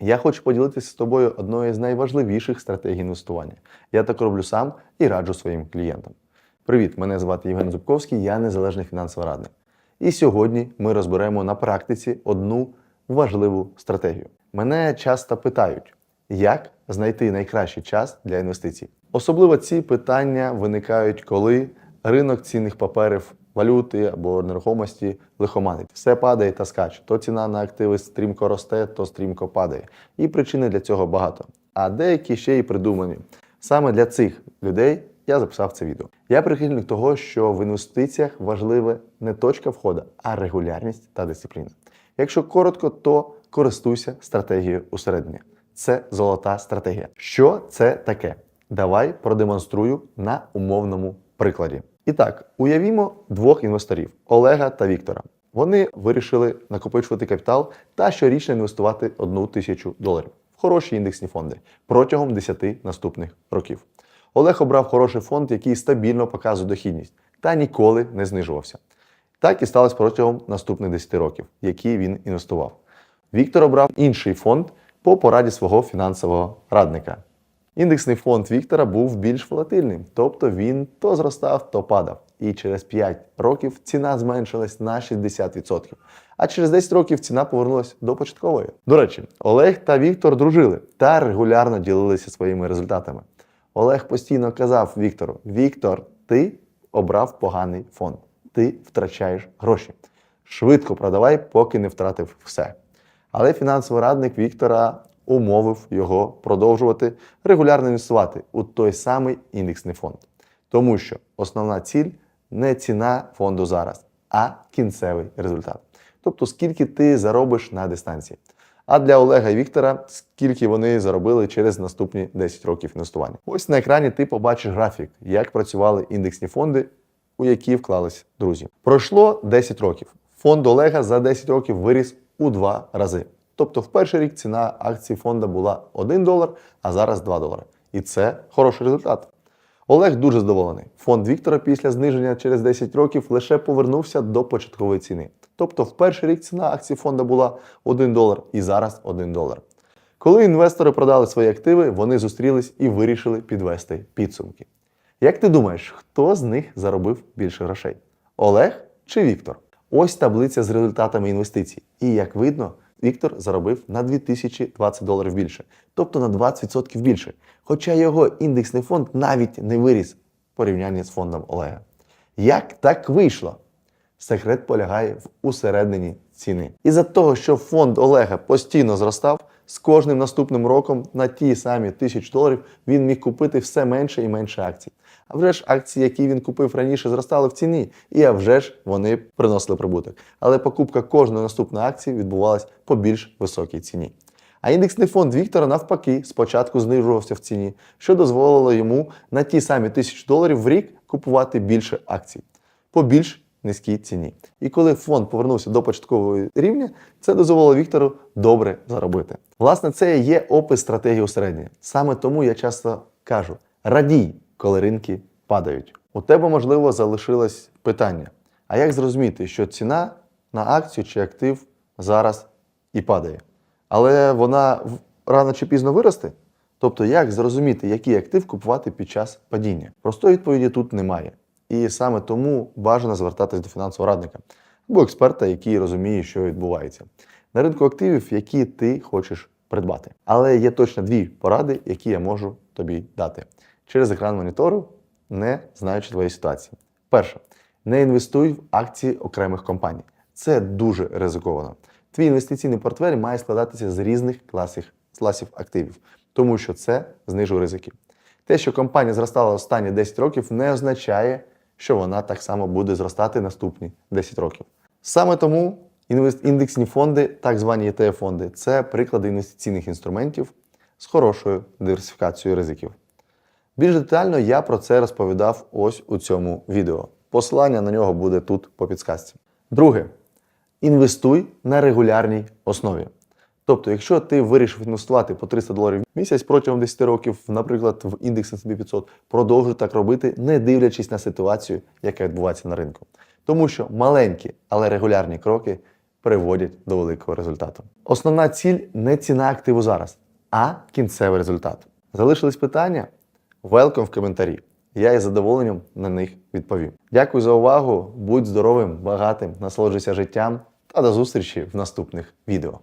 Я хочу поділитися з тобою одною з найважливіших стратегій інвестування. Я так роблю сам і раджу своїм клієнтам. Привіт, мене звати Євген Зубковський, я незалежний фінансовий радник. І сьогодні ми розберемо на практиці одну важливу стратегію. Мене часто питають, як знайти найкращий час для інвестицій. Особливо ці питання виникають, коли ринок цінних паперів, валюти або нерухомості лихоманить. Все падає та скаче. То ціна на активи стрімко росте, то стрімко падає. І причини для цього багато. А деякі ще й придумані. Саме для цих людей я записав це відео. Я прихильник того, що в інвестиціях важливе не точка входу, а регулярність та дисципліна. Якщо коротко, то користуйся стратегією усередині. Це золота стратегія. Що це таке? Давай продемонструю на умовному прикладі. І так, уявімо двох інвесторів Олега та Віктора. Вони вирішили накопичувати капітал та щорічно інвестувати одну тисячу доларів в хороші індексні фонди протягом 10 наступних років. Олег обрав хороший фонд, який стабільно показує дохідність та ніколи не знижувався. Так і сталося протягом наступних 10 років, які він інвестував. Віктор обрав інший фонд по пораді свого фінансового радника. Індексний фонд Віктора був більш волатильним, тобто він то зростав, то падав. І через 5 років ціна зменшилась на 60%. А через 10 років ціна повернулася до початкової. До речі, Олег та Віктор дружили та регулярно ділилися своїми результатами. Олег постійно казав Віктору: Віктор, ти обрав поганий фонд, ти втрачаєш гроші. Швидко продавай, поки не втратив все. Але фінансовий радник Віктора умовив його продовжувати регулярно інвестувати у той самий індексний фонд. Тому що основна ціль не ціна фонду зараз, а кінцевий результат. Тобто, скільки ти заробиш на дистанції. А для Олега і Віктора, скільки вони заробили через наступні 10 років інвестування. Ось на екрані ти побачиш графік, як працювали індексні фонди, у які вклались друзі. Пройшло 10 років. Фонд Олега за 10 років виріс у два рази. Тобто в перший рік ціна акцій фонду була 1 долар, а зараз 2 долари. І це хороший результат. Олег дуже задоволений. Фонд Віктора після зниження через 10 років лише повернувся до початкової ціни. Тобто в перший рік ціна акцій фонду була 1 долар і зараз 1 долар. Коли інвестори продали свої активи, вони зустрілись і вирішили підвести підсумки. Як ти думаєш, хто з них заробив більше грошей? Олег чи Віктор? Ось таблиця з результатами інвестицій. І як видно, Віктор заробив на 2020 доларів більше, тобто на 20% більше. Хоча його індексний фонд навіть не виріс в порівнянні з фондом Олега. Як так вийшло? Секрет полягає в усередині ціни. Із-за того, що фонд Олега постійно зростав, з кожним наступним роком на ті самі тисячі доларів він міг купити все менше і менше акцій. А вже ж акції, які він купив раніше, зростали в ціні, і а вже ж вони приносили прибуток. Але покупка кожної наступної акції відбувалась по більш високій ціні. А індексний фонд Віктора навпаки спочатку знижувався в ціні, що дозволило йому на ті самі тисячі доларів в рік купувати більше акцій по більш низькій ціні. І коли фонд повернувся до початкового рівня, це дозволило Віктору добре заробити. Власне, це є опис стратегії усередині. Саме тому я часто кажу: радій, коли ринки падають. У тебе, можливо, залишилось питання: а як зрозуміти, що ціна на акцію чи актив зараз і падає? Але вона рано чи пізно виросте? Тобто, як зрозуміти, який актив купувати під час падіння? Простої відповіді тут немає. І саме тому бажано звертатись до фінансового радника або експерта, який розуміє, що відбувається на ринку активів, які ти хочеш придбати. Але є точно дві поради, які я можу тобі дати через екран монітору, не знаючи твоєї ситуації. Перше, не інвестуй в акції окремих компаній. Це дуже ризиковано. Твій інвестиційний портфель має складатися з різних класів, класів активів, тому що це знижує ризики. Те, що компанія зростала останні 10 років, не означає, що вона так само буде зростати наступні 10 років. Саме тому індексні фонди, так звані ETF-фонди, це приклади інвестиційних інструментів з хорошою диверсифікацією ризиків. Більш детально я про це розповідав ось у цьому відео. Посилання на нього буде тут по підсказці. Друге, інвестуй на регулярній основі. Тобто, якщо ти вирішив інвестувати по 300 доларів в місяць протягом 10 років, наприклад, в індекс S&P 500, продовжуй так робити, не дивлячись на ситуацію, яка відбувається на ринку. Тому що маленькі, але регулярні кроки приводять до великого результату. Основна ціль не ціна активу зараз, а кінцевий результат. Залишились питання? Велком в коментарі. Я із задоволенням на них відповім. Дякую за увагу. Будь здоровим, багатим, насолоджуйся життям та до зустрічі в наступних відео.